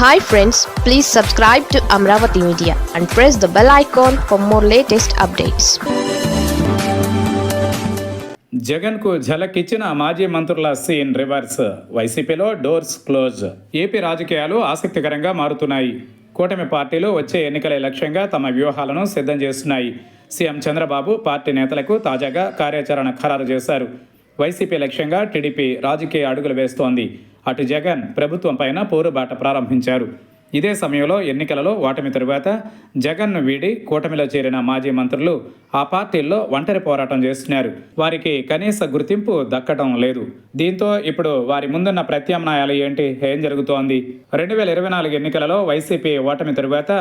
Hi friends please subscribe to Amaravati media and press the bell icon for more latest updates జగన్కు ఝలకిచ్చిన మాజీ మంత్రుల scene reverse. వైసీపీలో doors close. AP రాజకీయాలు ఆసక్తికరంగా మారుతున్నాయి. కూటమి పార్టీలు వచ్చే ఎన్నికల లక్ష్యంగా తమ వ్యూహాలను సిద్ధం చేస్తున్నాయి. సీఎం చంద్రబాబు పార్టీ నేతలకు తాజాగా కార్యాచరణ ఖరారు చేశారు. వైసీపీ లక్ష్యంగా టీడీపీ రాజకీయ అడుగులు వేస్తోంది. అటు జగన్ ప్రభుత్వం పైన పోరుబాట ప్రారంభించారు. ఇదే సమయంలో ఎన్నికలలో ఓటమి తరువాత జగన్ను వీడి కూటమిలో చేరిన మాజీ మంత్రులు ఆ పార్టీల్లో ఒంటరి పోరాటం చేస్తున్నారు. వారికి కనీస గుర్తింపు దక్కడం లేదు. దీంతో ఇప్పుడు వారి ముందున్న ప్రత్యామ్నాయాలు ఏంటి? ఏం జరుగుతోంది? రెండు వేల ఇరవై నాలుగు ఎన్నికలలో వైసీపీ ఓటమి తరువాత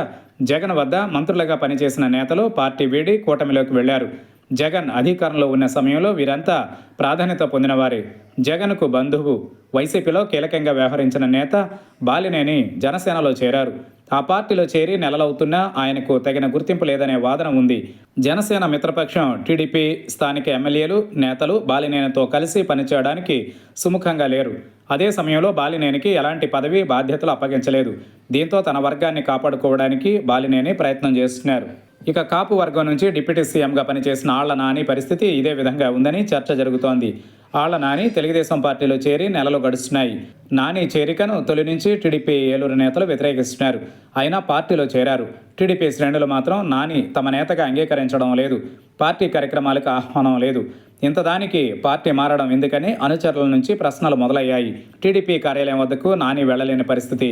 జగన్ వద్ద మంత్రులుగా పనిచేసిన నేతలు పార్టీ వీడి కూటమిలోకి వెళ్ళారు జగన్ అధికారంలో ఉన్న సమయంలో వీరంతా ప్రాధాన్యత పొందినవారే జగన్కు బంధువు వైసీపీలో కీలకంగా వ్యవహరించిన నేత బాలినేని జనసేనలో చేరారు. ఆ పార్టీలో చేరి నెలలవుతున్నా ఆయనకు తగిన గుర్తింపు లేదనే వాదన ఉంది. జనసేన మిత్రపక్షం టీడీపీ స్థానిక ఎమ్మెల్యేలు నేతలు బాలినేనితో కలిసి పనిచేయడానికి సుముఖంగా లేరు. అదే సమయంలో బాలినేనికి ఎలాంటి పదవి బాధ్యతలు అప్పగించలేదు. దీంతో తన వర్గాన్ని కాపాడుకోవడానికి బాలినేని ప్రయత్నం చేస్తున్నారు. ఇక కాపు వర్గం నుంచి డిప్యూటీ సీఎంగా పనిచేసిన ఆళ్ళ నాని పరిస్థితి ఇదే విధంగా ఉందని చర్చ జరుగుతోంది. ఆళ్ళ నాని తెలుగుదేశం పార్టీలో చేరి నెలలు గడుస్తున్నాయి. నాని చేరికను తొలి నుంచి టీడీపీ ఏలూరు నేతలు వ్యతిరేకిస్తున్నారు. అయినా పార్టీలో చేరారు. టీడీపీ శ్రేణులు మాత్రం నాని తమ నేతగా అంగీకరించడం లేదు. పార్టీ కార్యక్రమాలకు ఆహ్వానం లేదు. ఇంతదానికి పార్టీ మారడం ఎందుకని అనుచరుల నుంచి ప్రశ్నలు మొదలయ్యాయి. టీడీపీ కార్యాలయం వద్దకు నాని వెళ్ళలేని పరిస్థితి.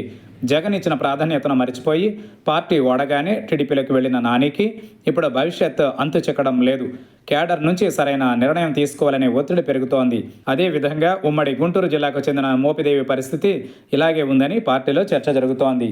జగన్ ఇచ్చిన ప్రాధాన్యతను మరిచిపోయి పార్టీ ఓడగానే టీడీపీలోకి వెళ్ళిన నానికి ఇప్పుడు భవిష్యత్ అంతు చిక్కడం లేదు. కేడర్ నుంచి సరైన నిర్ణయం తీసుకోవాలనే ఒత్తిడి పెరుగుతోంది. అదే విధంగా ఉమ్మడి గుంటూరు జిల్లాకు చెందిన మోపిదేవి పరిస్థితి ఇలాగే ఉందని పార్టీలో చర్చ జరుగుతోంది.